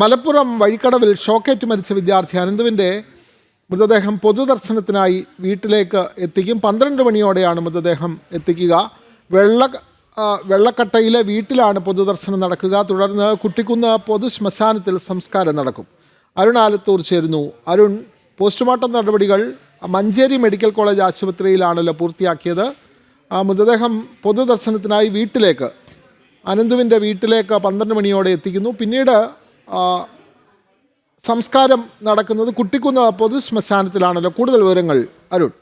മലപ്പുറം വഴിക്കടവിൽ ഷോക്കേറ്റ് മരിച്ച വിദ്യാർത്ഥി അനന്തുവിന്റെ മൃതദേഹം പൊതുദർശനത്തിനായി വീട്ടിലേക്ക് എത്തിക്കും. പന്ത്രണ്ട് മണിയോടെയാണ് മൃതദേഹം എത്തിക്കുക. വെള്ള വെള്ളക്കട്ടയിലെ വീട്ടിലാണ് പൊതുദർശനം നടക്കുക. തുടർന്ന് കുട്ടിക്കുന്ന് പൊതു ശ്മശാനത്തിൽ സംസ്കാരം നടക്കും. അരുൺ ആലത്തൂർ ചേരുന്നു. അരുൺ പോസ്റ്റ്മോർട്ടം നടപടികൾ മഞ്ചേരി മെഡിക്കൽ കോളേജ് ആശുപത്രിയിലാണല്ലോ പൂർത്തിയാക്കിയത്. മൃതദേഹം പൊതുദർശനത്തിനായി വീട്ടിലേക്ക് അനന്തുവിന്റെ വീട്ടിലേക്ക് പന്ത്രണ്ട് മണിയോടെ എത്തിക്കുന്നു. പിന്നീട് സംസ്കാരം നടക്കുന്നത് കുട്ടിക്കുന്ന പൊതു ശ്മശാനത്തിലാണല്ലോ. കൂടുതൽ വിവരങ്ങൾ അരുൺ.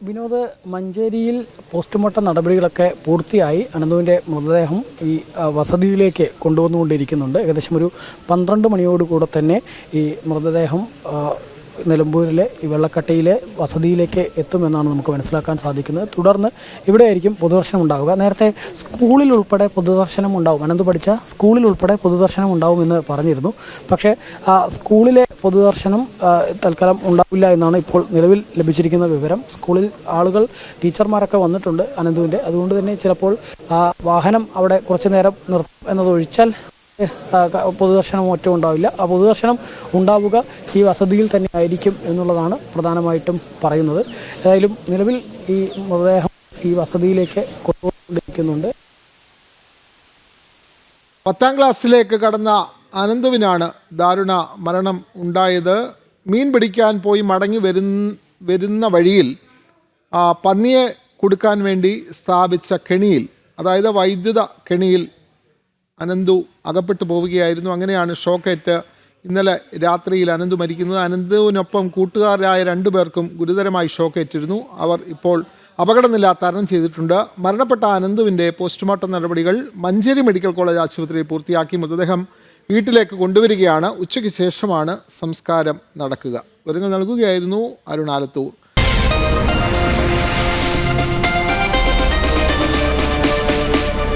വിനോദ് മഞ്ചേരിയിൽ പോസ്റ്റ്മോർട്ടം നടപടികളൊക്കെ പൂർത്തിയായി. അനന്തുവിന്റെ മൃതദേഹം ഈ വസതിയിലേക്ക് കൊണ്ടുവന്നുകൊണ്ടിരിക്കുന്നുണ്ട്. ഏകദേശം ഒരു പന്ത്രണ്ട് മണിയോടുകൂടെ തന്നെ ഈ മൃതദേഹം നിലമ്പൂരിലെ ഈ വെള്ളക്കട്ടയിലെ വസതിയിലേക്ക് എത്തുമെന്നാണ് നമുക്ക് മനസ്സിലാക്കാൻ സാധിക്കുന്നത്. തുടർന്ന് ഇവിടെയായിരിക്കും പൊതുദർശനം ഉണ്ടാവുക. നേരത്തെ സ്കൂളിൽ ഉൾപ്പെടെ പൊതുദർശനം ഉണ്ടാവും. അനന്ത് പഠിച്ച സ്കൂളിൽ ഉൾപ്പെടെ പൊതുദർശനം ഉണ്ടാവുമെന്ന് പറഞ്ഞിരുന്നു. പക്ഷേ ആ സ്കൂളിലെ പൊതുദർശനം തൽക്കാലം ഉണ്ടാവില്ല എന്നാണ് ഇപ്പോൾ നിലവിൽ ലഭിച്ചിരിക്കുന്ന വിവരം. സ്കൂളിൽ ആളുകൾ ടീച്ചർമാരൊക്കെ വന്നിട്ടുണ്ട് അനന്തുവിന്റെ. അതുകൊണ്ട് തന്നെ ചിലപ്പോൾ ആ വാഹനം അവിടെ കുറച്ചു നേരം നിർത്തും എന്നതൊഴിച്ചാൽ പൊതുദർശനം ഒറ്റ ഉണ്ടാവില്ല. ആ പൊതുദർശനം ഉണ്ടാവുക ഈ വസതിയിൽ തന്നെ ആയിരിക്കും എന്നുള്ളതാണ് പ്രധാനമായിട്ടും പറയുന്നത്. ഏതായാലും നിലവിൽ ഈ മൃതദേഹം ഈ വസതിയിലേക്ക് കൊണ്ടുപോയിക്കൊണ്ടിരിക്കുന്നുണ്ട്. പത്താം ക്ലാസ്സിലേക്ക് കടന്ന അനന്തുവിനാണ് ദാരുണ മരണം ഉണ്ടായത്. മീൻ പിടിക്കാൻ പോയി മടങ്ങി വരുന്ന വരുന്ന വഴിയിൽ പന്നിയെ കൊടുക്കാൻ വേണ്ടി സ്ഥാപിച്ച കെണിയിൽ അതായത് വൈദ്യുത കെണിയിൽ അനന്തു അകപ്പെട്ടു പോവുകയായിരുന്നു. അങ്ങനെയാണ് ഷോക്കേറ്റ് ഇന്നലെ രാത്രിയിൽ അനന്തു മരിക്കുന്നത്. അനന്തുവിനൊപ്പം കൂട്ടുകാരായ രണ്ടു പേർക്കും ഗുരുതരമായി ഷോക്കേറ്റിരുന്നു. അവർ ഇപ്പോൾ അപകടനില തരണം ചെയ്തിട്ടുണ്ട്. മരണപ്പെട്ട അനന്തുവിന്റെ പോസ്റ്റ്മോർട്ടം നടപടികൾ മഞ്ചേരി മെഡിക്കൽ കോളേജ് ആശുപത്രിയിൽ പൂർത്തിയാക്കി മൃതദേഹം വീട്ടിലേക്ക് കൊണ്ടുവരികയാണ്. ഉച്ചയ്ക്ക് ശേഷമാണ് സംസ്കാരം നടക്കുക. ഒരുങ്ങൾ നൽകുകയായിരുന്നു അരുൺ ആലത്തൂർ.